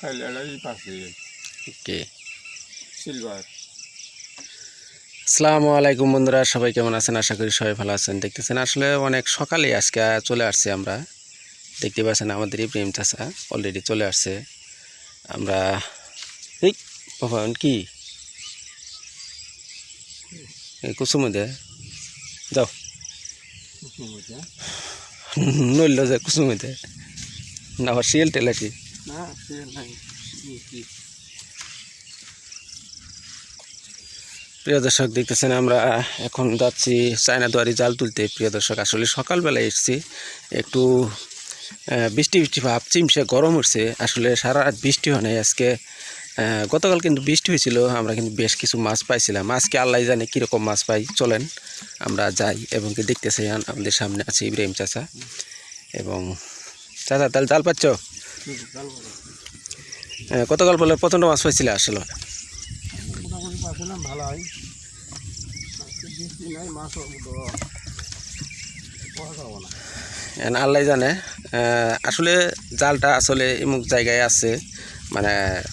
কাইলাড়াই পাশে ওকে সিলভার আসসালামু আলাইকুম বন্ধুরা। সবাই কেমন আছেন? আশা করি সবাই ভালো আছেন। দেখতেছেন আসলে অনেক সকালে আজকে চলে আসছি আমরা। দেখতে পাচ্ছেন আমাদের প্রেম চাষা অলরেডি চলে আসছে। আমরা এই বাবা কি? এই কুসুমে যাও। নইল যে কুসুমিতে না আবার শিয়াল টেল আছি প্রিয় দর্শক, দেখতেছেন আমরা এখন যাচ্ছি চায়না দুয়ারি জাল তুলতে। প্রিয় দর্শক, আসলে সকালবেলা এসেছি। একটু বৃষ্টি বৃষ্টি ভাব চিমসে গরম উঠছে। আসলে সারা রাত বৃষ্টি হয় নাই। আজকে গতকাল কিন্তু বৃষ্টি হয়েছিল। আমরা কিন্তু বেশ কিছু মাছ পাইছিলাম। আজকে আল্লাহ জানে কীরকম মাছ পাই। চলেন, আমরা যাই এবং কি আন- আমাদের সামনে আছে ইব্রাহিম চাচা এবং, চাচা, তাহলে জাল পাচ্ছ? আহ, গতকাল বলে প্রচণ্ড মাছ পাইছিলে আসলে? হয় আল্লাহ জানে আসলে জালটা আসলে এমুক জায়গায় আছে মানে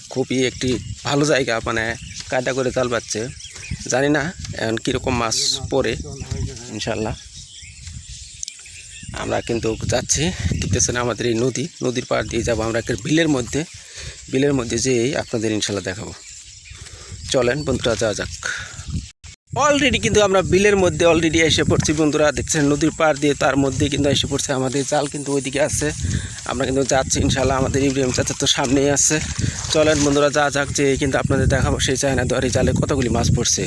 খুবই একটি ভালো জায়গা মানে কায়দা করে জাল পাচ্ছে। জানি না এখন কীরকম মাছ পড়ে ইনশাল্লাহ আমরা কিন্তু যাচ্ছি, দেখতেছেন আমাদের এই নদী, নদীর পাড় দিয়ে যাব আমরা একটা বিলের মধ্যে। বিলের মধ্যে যেয়েই আপনাদের ইনশাল্লাহ দেখাবো। চলেন বন্ধুরা, যাওয়া যাক। অলরেডি কিন্তু আমরা বিলের মধ্যে অলরেডি এসে পড়ছি বন্ধুরা, দেখছেন নদীর পাড় দিয়ে তার মধ্যে কিন্তু এসে পড়ছে, আমাদের জাল কিন্তু ওইদিকে আছে। আমরা কিন্তু যাচ্ছি ইনশাল্লাহ আমাদের ইব্রাহিম চাচা তো সামনেই আছে। চলেন বন্ধুরা যা যাক যে কিন্তু আপনাদের দেখাবো, সেই চায়না দোয়ারি জালে কতগুলি মাছ পড়ছে।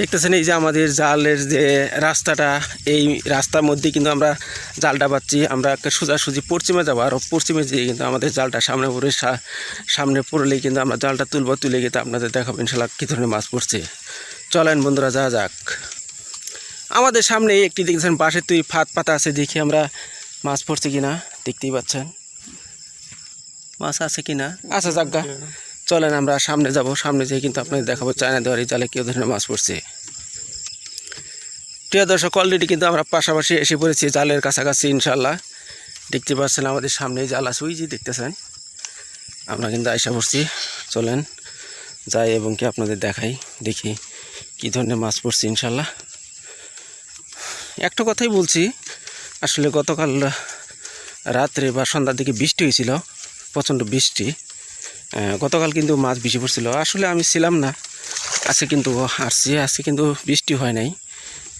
দেখতেছেন এই যে আমাদের জালের যে রাস্তাটা, এই রাস্তার মধ্যে কিন্তু আমরা জালটা পাচ্ছি। আমরা সোজাসুজি পশ্চিমে যাব, আর পশ্চিমে যেয়ে কিন্তু আমাদের জালটা সামনে পড়ে সামনে পড়লেই কিন্তু আমরা জালটা তুলবো, তুলে কিন্তু আপনাদের দেখাবো ইনশাল্লাহ কী ধরনের মাছ পড়ছে। চলেন বন্ধুরা যা যাক। আমাদের সামনে একটি দেখছেন বাঁশের তুই ফাত পাতা আছে, দেখি আমরা মাছ পড়ছে কিনা, দেখতেই পাচ্ছেন। মাছ আছে কিনা? আচ্ছা যাজ্ঞা চলেন, আমরা সামনে যাব। সামনে যেয়ে কিন্তু আপনাদের দেখাবো চায়না দেওয়ারি জালে কী ধরনের মাছ পড়ছে। প্রিয় দর্শক অলরেডি কিন্তু আমরা পাশাপাশি এসে পড়েছি জালের কাছাকাছি ইনশাল্লাহ দেখতে পাচ্ছেন আমাদের সামনে জাল আছে। ওই যে দেখতেছেন, আমরা কিন্তু আয়সা পড়ছি। চলেন, যাই এবং কি আপনাদের দেখাই, দেখি কী ধরনের মাছ পড়ছে ইনশাল্লাহ একটা কথাই বলছি, আসলে গতকাল রাত্রে বা সন্ধ্যার দিকে বৃষ্টি হয়েছিল, প্রচণ্ড বৃষ্টি। গতকাল কিন্তু মাছ বেশি পড়ছিল। আসলে আমি ছিলাম না। আজকে কিন্তু আসছি। আজকে কিন্তু বৃষ্টি হয় নাই।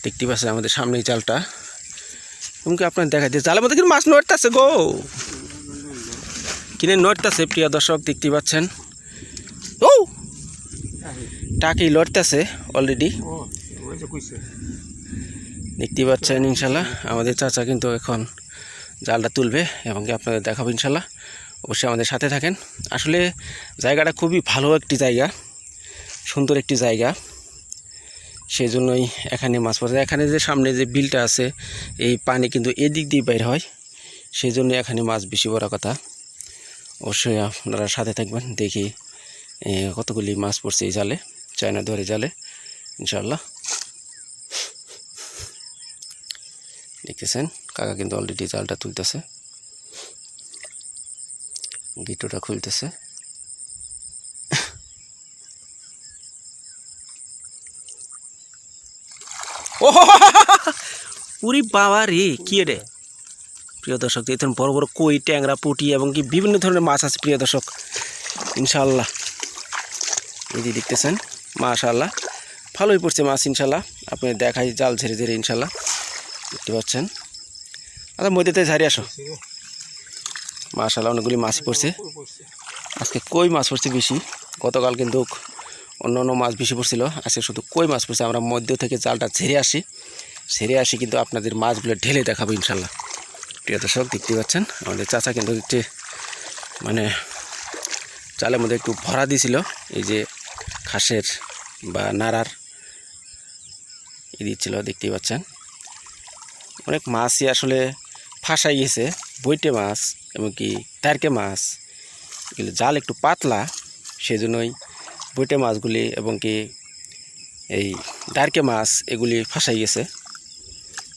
দেখতে পাচ্ছেন আমাদের সামনেই জালটা। এমনকি আপনার দেখাই দিয়ে জালের মধ্যে কিন্তু মাছ নড়তেছে গো। কিনে নড়তেছে, প্রিয় দর্শক, দেখতে পাচ্ছেন। ও! টাকি লড়তেছে অলরেডি দেখতে পাচ্ছেন, ইনশাল্লাহ। আমাদের চাচা কিন্তু এখন জালটা তুলবে এবং আপনাদের দেখাবো, ইনশাল্লাহ। অবশ্যই আমাদের সাথে থাকেন। আসলে জায়গাটা খুবই ভালো একটি জায়গা, সুন্দর একটি জায়গা। সেই জন্যই এখানে মাছ পড়ে এখানে যে সামনে যে বিলটা আছে, এই পানি কিন্তু এদিক দিয়ে বের হয়। সেই জন্য এখানে মাছ বেশি বড় কথা। অবশ্যই আপনারা সাথে থাকবেন, দেখি কতগুলি মাছ পড়ছে এই জালে, চায়না ধরে জালে ইনশাল্লাহ দেখতেছেন, কাকা কিন্তু অলরেডি জালটা তুলতেছে। গিটোটা খুলতেছে। উরি বাবা রে, কি রে? প্রিয় দর্শক দেখুন বড় বড় কই, ট্যাংরা, পুঁটি এবং কি বিভিন্ন ধরনের মাছ আছে প্রিয় দর্শক। ইনশাল্লাহ এই যে দেখতেছেন মাশাল্লাহ ভালোই পড়ছে মাছ ইনশাল্লাহ আপনি দেখাই, জাল ঝেড়ে ঝেড়ে ইনশাল্লাহ দেখতে পাচ্ছেন। আচ্ছা মধ্যেতে ঝাড়ি আসো। মাশাল্লাহ অনেকগুলি মাছই পড়ছে। আজকে কই মাছ পড়ছে বেশি? গতকাল কিন্তু অন্য অন্য মাছ বেশি পড়ছিল। আজকে শুধু কই মাছ পড়ছে, আমরা মধ্য থেকে জালটা ছেড়ে আসি। ছেড়ে আসি কিন্তু আপনাদের মাছগুলো ঢেলে দেখাবো ইনশাল্লাহ প্রিয় দর্শক দেখতে পাচ্ছেন, আমাদের চাচা কিন্তু একটি মানে চালের মধ্যে একটু ভরা দিয়েছিল। এই যে ঘাসের বা নাড়ার ই দিচ্ছিল, দেখতেই পাচ্ছেন। অনেক মাছই আসলে ফাঁসাই গেছে, বইটে মাছ। এমনকি টারকে মাছ, এগুলো জাল একটু পাতলা সেই জন্যই বইটে মাছগুলি এবং কি এই ডারকে মাছ এগুলি ফাঁসাই গেছে।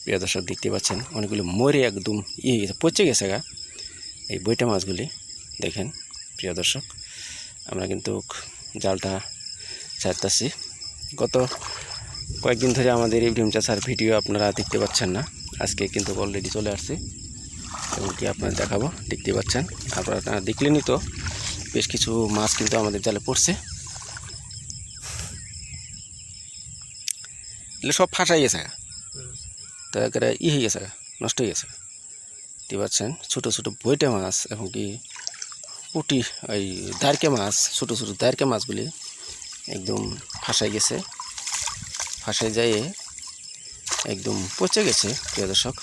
প্রিয় দর্শক দেখতে পাচ্ছেন, অনেকগুলি মরে একদম ইয়ে গেছে, পচে গেছে গা এই বইটা মাছগুলি। দেখেন, প্রিয় দর্শক, আমরা কিন্তু জালটা ছাড়তেছি। গত কয়েকদিন ধরে আমাদের ইব্রাহিম চাষার ভিডিও আপনারা দেখতে পাচ্ছেন না। আজকে কিন্তু অলরেডি চলে আসছে। এবং কি আপনারা দেখাবো? দেখতে পাচ্ছেন? আপনারা দেখলেনই তো? বেশ কিছু মাছ কিন্তু আমাদের জালে পড়ছে। এগুলো সব ফাঁসাই গেছে। তো একেবারে ই হয়ে গেছে, নষ্ট হয়ে গেছে। দেখতে পাচ্ছেন? ছোটো ছোটো বইটে মাছ এবং কি পুটি ওই দারকে মাছ, ছোটো ছোটো দারকে মাছগুলি একদম ফাঁসাই গেছে। ফাঁসাই যায় একদম পচে গেছে, প্রিয় দর্শক।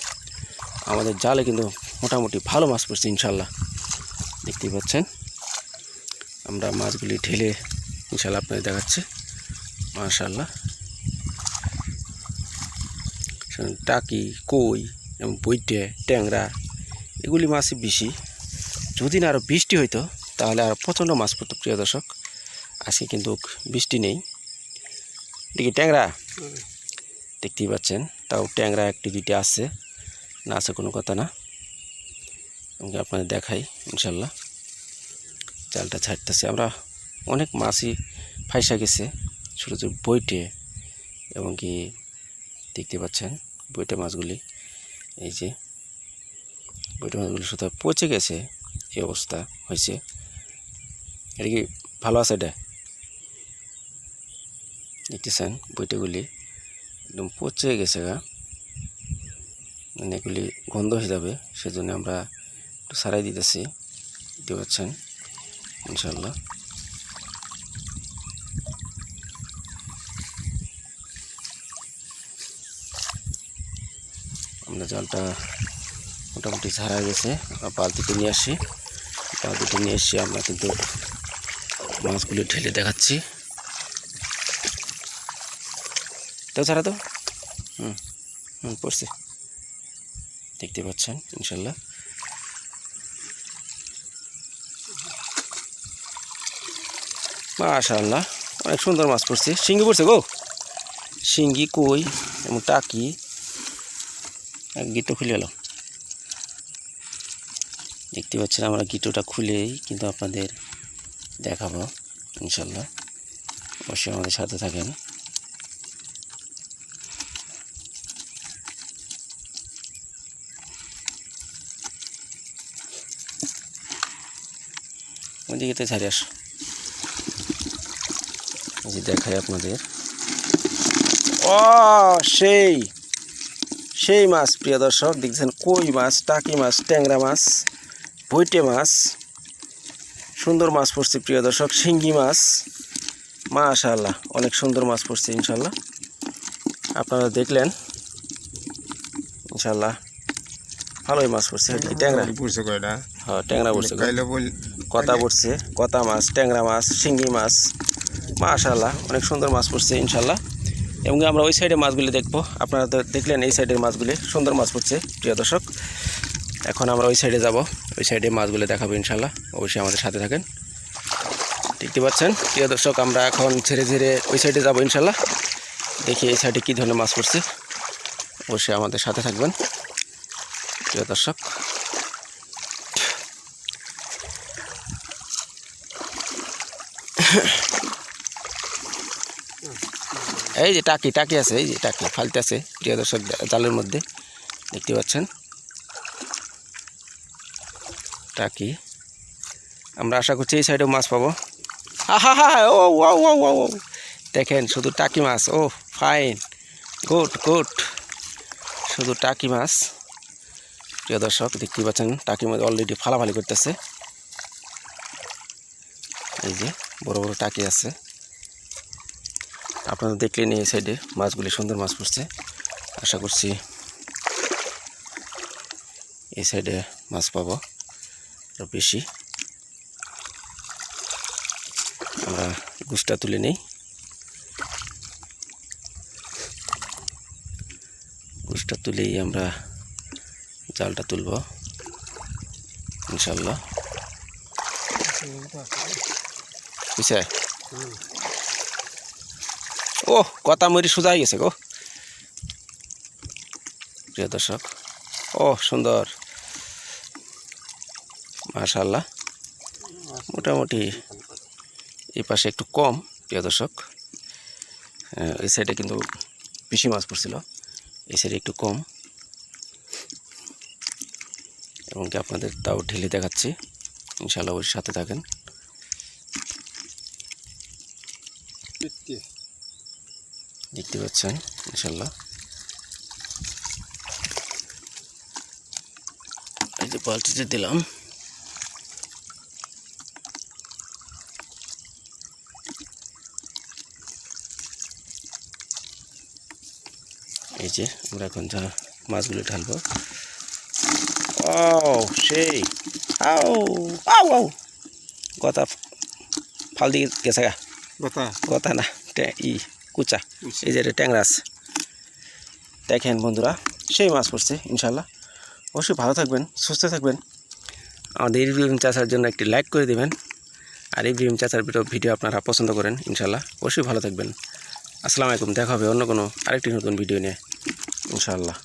আমাদের জালে কিন্তু মোটামুটি ভালো মাছ পড়ছে ইনশাল্লাহ। দেখতেই পাচ্ছেন। আমরা মাছগুলি ঢেলে ইনশাল্লাহ আপনাদের দেখাচ্ছি। মাশাল্লাহ টাকি কই এবং বইটে ট্যাংরা এগুলি মাছই বেশি। যদি না আরও বৃষ্টি হইতো তাহলে আরও প্রচণ্ড মাছ পড়তো প্রিয় দর্শক। আজকে কিন্তু বৃষ্টি নেই। দেখি ট্যাংরা। দেখতেই পাচ্ছেন তাও ট্যাংরা একটি দুইটি আছে। না আছে কোনো কথা না। আপনাদের দেখাই, ইনশাল্লাহ। জালটা ছাড়তেছে। আমরা অনেক মাছই ফাইসা গেছে, ছোটো ছোটো বইটে এবং কি দেখতে পাচ্ছেন বইটা মাছগুলি। এই যে বইটা মাছগুলি শুধু পচে গেছে, এই অবস্থা হয়েছে। এটা কি ভালো আছে এটা? দেখতেছেন বইটাগুলি একদম পচে গেছে গা। মানে এগুলি গন্ধ হয়ে যাবে, সেজন্য আমরা একটু সারাই দিতেছি, দেখতে পাচ্ছেন? ইনশাল্লাহ আমরা জালটা মোটামুটি ছাড়া গেছে, আমরা বালতিতে নিয়ে আসি। বালতিতে নিয়ে এসে আমরা কিন্তু মাছগুলি ঢেলে দেখাচ্ছি। তো ছাড়া তো, হুম হুম, পড়ছে। দেখতে পাচ্ছেন ইনশাল্লাহ মাশাল্লাহ অনেক সুন্দর মাছ পড়ছে। শিঙ্গি পড়ছে গো? শিঙ্গি কই? এবং টাকি। এক গিটো খুলে এলো। দেখতে পাচ্ছেন আমরা গিটোটা খুলেই কিন্তু আপনাদের দেখাবো ইনশাল্লাহ অবশ্যই আমাদের সাথে থাকেন। ওইদিকে তো ছাড়ি আসো। যে দেখাই আপনাদের। ও সেই সেই মাছ প্রিয় দর্শক দেখছেন কই মাছ টাকি মাছ ট্যাংরা মাছ বইটে মাছ সুন্দর মাছ পড়ছে প্রিয় দর্শক শিঙ্গি মাছ। মাশাল্লাহ অনেক সুন্দর মাছ পড়ছে ইনশাল্লাহ আপনারা দেখলেন ইনশাল্লাহ ভালোই মাছ পড়ছে কি ট্যাংরা। পড়ছে কয়টা হ্যাঁ ট্যাংরা পড়ছে কথা পড়ছে কথা মাছ ট্যাংরা মাছ শিঙ্গি মাছ। মাশাল্লাহ অনেক সুন্দর মাছ পড়ছে ইনশাল্লাহ এবং আমরা ওই সাইডে মাছগুলি দেখব। আপনারা তো দেখলেন এই সাইডের মাছগুলি, সুন্দর মাছ পড়ছে, প্রিয় দর্শক। এখন আমরা ওই সাইডে যাব, ওই সাইডে মাছগুলি দেখাবো ইনশাল্লাহ অবশ্যই আমাদের সাথে থাকেন। দেখতে পাচ্ছেন, প্রিয় দর্শক, আমরা এখন ছেড়ে ছেড়ে ওই সাইডে যাব ইনশাল্লাহ দেখি এই সাইডে কী ধরনের মাছ পড়ছে। অবশ্যই আমাদের সাথে থাকবেন, প্রিয় দর্শক। এই যে টাকি টাকি আছে, এই যে টাকি, ফালতে আছে, প্রিয় দর্শক, জালের মধ্যে। দেখতে পাচ্ছেন? টাকি। আমরা আশা করছি এই সাইডেও মাছ পাবো। হা হা ও ও ও দেখেন, শুধু টাকি মাছ, ও, ফাইন। Good good. শুধু টাকি মাছ। প্রিয় দর্শক দেখতে পাচ্ছেন টাকি মাছ অলরেডি ফালাফালি করতেছে। এই যে, বড় বড় টাকি আছে। আপনারা দেখলেন এই সাইডে মাছগুলি সুন্দর মাছ পড়ছে। আশা করছি এই সাইডে মাছ পাবো আরও বেশি। আমরা গুছটা তুলে নেই। গুছটা তুলেই আমরা জালটা তুলব ইনশাল্লাহ। বুঝছে ও কথা মরি সোজা হয়ে গেছে গো। প্রিয় দর্শক ও সুন্দর। মাশাল্লাহ মোটামুটি এই পাশে একটু কম প্রিয় দর্শক। আহ, এই সাইডে কিন্তু বেশি মাছ পড়ছিল। এই সাইডে একটু কম। এবং কি আপনাদের তাও ঢেলে দেখাচ্ছি। ইনশাল্লাহ ওর সাথে থাকেন। দেখতে পাচ্ছেন ইনশাল্লাহ এই যে বালতিতে দিলাম। এই যে আমরা এখন যা মাছগুলো ঢালবো। ও সেই। আও আও আও। কথা ফাল দিয়ে গেছে গা। কথা কথা না ই। কুচা। এই যে এটা ট্যাংরাস। দেখেন বন্ধুরা সেই মাছ পড়ছে ইনশাল্লাহ অবশ্যই ভালো থাকবেন সুস্থ থাকবেন। আমাদের ইব্রাহিম চাষার জন্য একটি লাইক করে দেবেন। আর ইব্রাহিম চাষার ভিডিও ভিডিও আপনারা পছন্দ করেন ইনশাল্লাহ অবশ্যই ভালো থাকবেন। আসসালামু আলাইকুম দেখা হবে অন্য কোনো আরেকটি নতুন ভিডিও নিয়ে ইনশাল্লাহ